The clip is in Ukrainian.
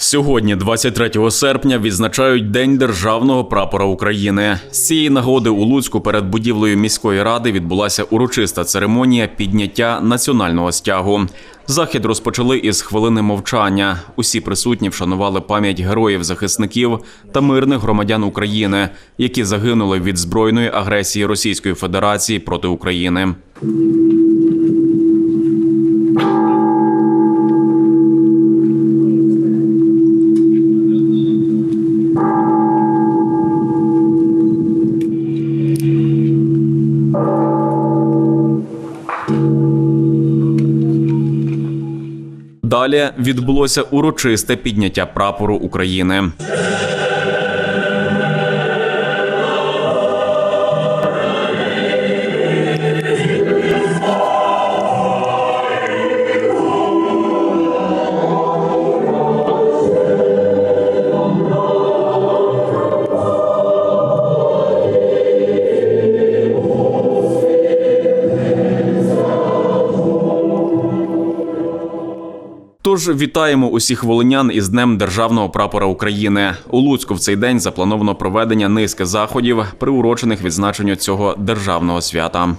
Сьогодні, 23 серпня, відзначають День державного прапора України. З цієї нагоди у Луцьку перед будівлею міської ради відбулася урочиста церемонія підняття національного стягу. Захід розпочали із хвилини мовчання. Усі присутні вшанували пам'ять героїв-захисників та мирних громадян України, які загинули від збройної агресії Російської Федерації проти України. Далі відбулося урочисте підняття прапору України. Тож вітаємо усіх волинян із Днем Державного прапора України. У Луцьку в цей день заплановано проведення низки заходів, приурочених відзначенню цього державного свята.